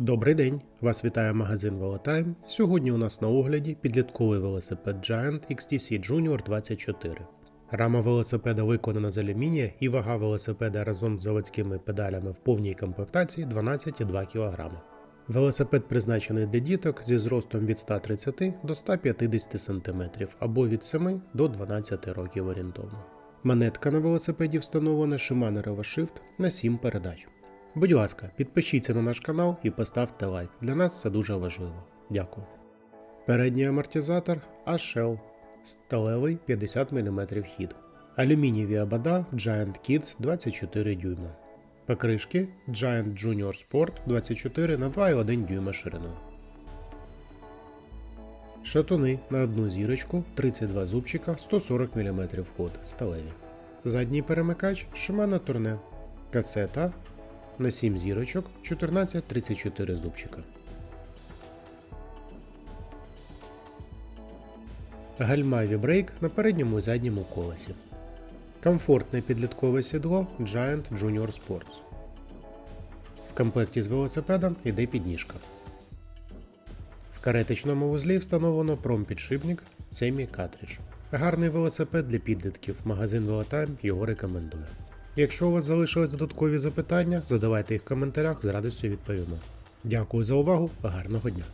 Добрий день! Вас вітає магазин Велотайм. Сьогодні у нас на огляді підлітковий велосипед Giant XTC Junior 24. Рама велосипеда виконана з алюмінія і вага велосипеда разом з заводськими педалями в повній комплектації 12,2 кг. Велосипед призначений для діток зі зростом від 130 до 150 см або від 7 до 12 років орієнтовно. Манетка на велосипеді встановлена Shimano RevoShift на 7 передач. Будь ласка, підпишіться на наш канал і поставте лайк. Для нас це дуже важливо. Дякую. Передній амортизатор Ashell. Сталевий 50 мм хід. Алюмінієві абада Giant Kids 24 дюйма. Покришки Giant Junior Sport 24 на 2,1 дюйма шириною. Шатуни на одну зірочку 32 зубчика 140 мм ход сталеві. Задній перемикач Shimano Tourne. Касета на 7 зірочок 14-34 зубчика. Гальма вібрейк на передньому і задньому колесі. Комфортне підліткове сідло Giant Junior Sports. В комплекті з велосипедом йде підніжка. В каретичному вузлі встановлено промпідшипник Semi Cartridge. Гарний велосипед для підлітків. Магазин Велотайм його рекомендує. Якщо у вас залишились додаткові запитання, задавайте їх в коментарях, з радістю відповімо. Дякую за увагу, гарного дня!